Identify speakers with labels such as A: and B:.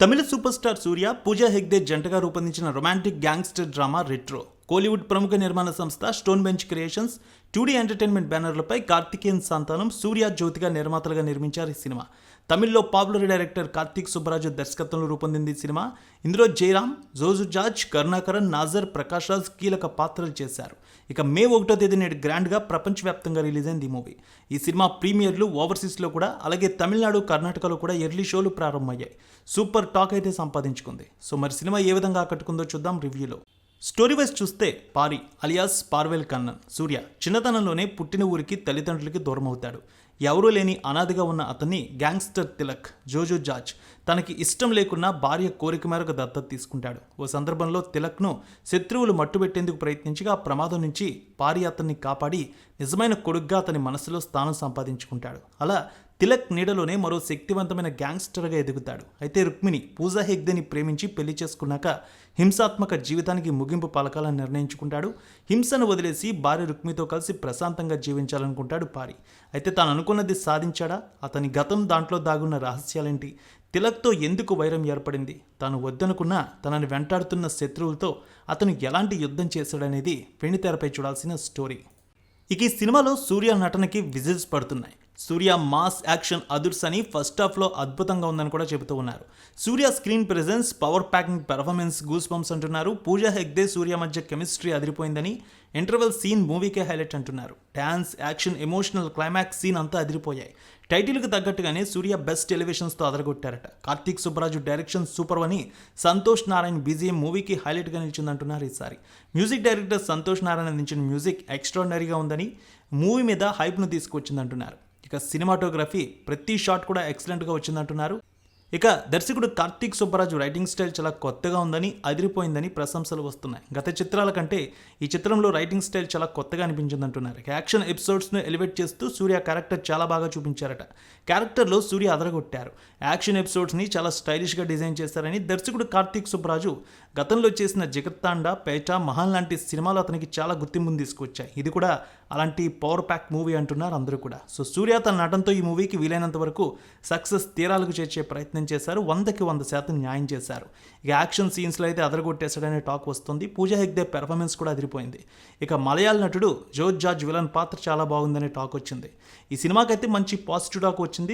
A: తమిళ super star Suriya Pooja Hegde జంటగా రూపొందించిన romantic gangster drama Retro. Kollywood ప్రముఖ నిర్మాణ సంస్థ Stone Bench Creations two D Entertainment బ్యానర్లపై Karthikeyan Santhanam Suriya జ్యోతిగా నిర్మాతలుగా నిర్మించారు ఈ సినిమా. తమిళ్ళో పాపులర్ డైరెక్టర్ కార్తిక్ సుబ్బరాజు దర్శకత్వంలో రూపొందింది ఈ సినిమా. ఇందులో జయరామ్ జోజు జార్జ్ కరుణాకరన్ నాజర్ ప్రకాష్ రాజ్ కీలక పాత్రలు చేశారు. ఇక మే ఒకటో తేదీ నేడు గ్రాండ్గా ప్రపంచవ్యాప్తంగా రిలీజ్ అయింది ఈ మూవీ. ఈ సినిమా ప్రీమియర్లు ఓవర్సీస్లో కూడా అలాగే తమిళనాడు కర్ణాటకలో కూడా ఎర్లీ షోలు ప్రారంభమయ్యాయి. సూపర్ టాక్ అయితే సంపాదించుకుంది. సో మరి సినిమా ఏ విధంగా ఆకట్టుకుందో చూద్దాం రివ్యూలో. స్టోరీ వైజ్ చూస్తే పారి అలియాస్ పార్వెల్ కన్నన్ సూర్య చిన్నతనంలోనే పుట్టిన ఊరికి తల్లిదండ్రులకి దూరం అవుతాడు ఎవరూ లేని అనాదిగా ఉన్న అతన్ని గ్యాంగ్స్టర్ తిలక్ జోజో జార్జ్ తనకి ఇష్టం లేకున్నా భార్య కోరిక మేరకు దత్తత తీసుకుంటాడు. ఓ సందర్భంలో తిలక్ను శత్రువులు మట్టుబెట్టేందుకు ప్రయత్నించగా ఆ ప్రమాదం నుంచి పారి అతన్ని కాపాడి నిజమైన కొడుగ్గా అతని మనసులో స్థానం సంపాదించుకుంటాడు. అలా తిలక్ నీడలోనే మరో శక్తివంతమైన గ్యాంగ్స్టర్గా ఎదుగుతాడు. అయితే రుక్మిణి పూజా హెగ్దేని ప్రేమించి పెళ్ళి చేసుకున్నాక హింసాత్మక జీవితానికి ముగింపు పలకాలని నిర్ణయించుకుంటాడు. హింసను వదిలేసి భార్య రుక్మితో కలిసి ప్రశాంతంగా జీవించాలనుకుంటాడు పారి. అయితే తాను అనుకున్నది సాధించాడా? అతని గతం దాంట్లో దాగున్న రహస్యాలేంటి? తిలక్తో ఎందుకు వైరం ఏర్పడింది? తాను వద్దనుకున్న తనని వెంటాడుతున్న శత్రువులతో అతను ఎలాంటి యుద్ధం చేశాడనేది వెండితెరపై చూడాల్సిన స్టోరీ. ఇక ఈ సినిమాలో సూర్య నటనకి విజిల్స్ పడుతున్నాయి. సూర్య మాస్ యాక్షన్ అదుర్స్ అని ఫస్ట్ హాఫ్లో అద్భుతంగా ఉందని కూడా చెబుతూ ఉన్నారు. Suriya screen presence power packing performance goose bumps అంటున్నారు. పూజా హెగ్దే సూర్య మధ్య కెమిస్ట్రీ అదిరిపోయిందని ఇంటర్వెల్ సీన్ మూవీకే హైలైట్ అంటున్నారు. Dance action emotional climax scene అంతా అదిరిపోయాయి. టైటిల్కి తగ్గట్టుగానే సూర్య బెస్ట్ ఎలివేషన్స్తో అదరగొట్టారట. కార్తీక్ సుబ్బరాజు డైరెక్షన్ సూపర్ అని సంతోష్ నారాయణ్ బీజీఎం మూవీకి హైలైట్గా నిలిచిందంటున్నారు ఈసారి. మ్యూజిక్ డైరెక్టర్ సంతోష్ నారాయణ అందించిన మ్యూజిక్ ఎక్స్ట్రాడినరీగా ఉందని మూవీ మీద హైప్ను తీసుకొచ్చిందంటున్నారు ఇక సినిమాటోగ్రఫీ ప్రతి షాట్ కూడా ఎక్సలెంట్గా వచ్చిందంటున్నారు. ఇక దర్శకుడు కార్తీక్ సుబ్బరాజు రైటింగ్ స్టైల్ చాలా కొత్తగా ఉందని అదిరిపోయిందని ప్రశంసలు వస్తున్నాయి. గత చిత్రాల కంటే ఈ చిత్రంలో రైటింగ్ స్టైల్ చాలా కొత్తగా అనిపించిందంటున్నారు. అంటున్నారు యాక్షన్ ఎపిసోడ్స్ను ఎలివేట్ చేస్తూ సూర్య క్యారెక్టర్ చాలా బాగా చూపించారట. క్యారెక్టర్లో సూర్య అదరగొట్టారు. యాక్షన్ ఎపిసోడ్స్ని చాలా స్టైలిష్గా డిజైన్ చేశారని దర్శకుడు కార్తీక్ సుబ్బరాజు గతంలో చేసిన జగత్తాండ పేట మహాన్ లాంటి సినిమాలు అతనికి చాలా గుర్తింపును తీసుకొచ్చాయి ఇది కూడా అలాంటి పవర్ ప్యాక్ మూవీ అంటున్నారు అందరూ కూడా. సో సూర్య తన నటనతో ఈ మూవీకి వీలైనంత వరకు సక్సెస్ తీరాలకు చేర్చే ప్రయత్నం చేశారు. వందకి వంద శాతం న్యాయం చేశారు. ఇక యాక్షన్ సీన్స్లో అయితే అదరగొట్టేశాడనే టాక్ వస్తుంది. పూజా హెగ్దే పెర్ఫార్మెన్స్ కూడా అదిరిపోయింది. ఇక మలయాళ నటుడు జోజ్ జార్జ్ విలన్ పాత్ర చాలా బాగుందనే టాక్ వచ్చింది. ఈ సినిమాకైతే మంచి పాజిటివ్ టాక్ వచ్చింది.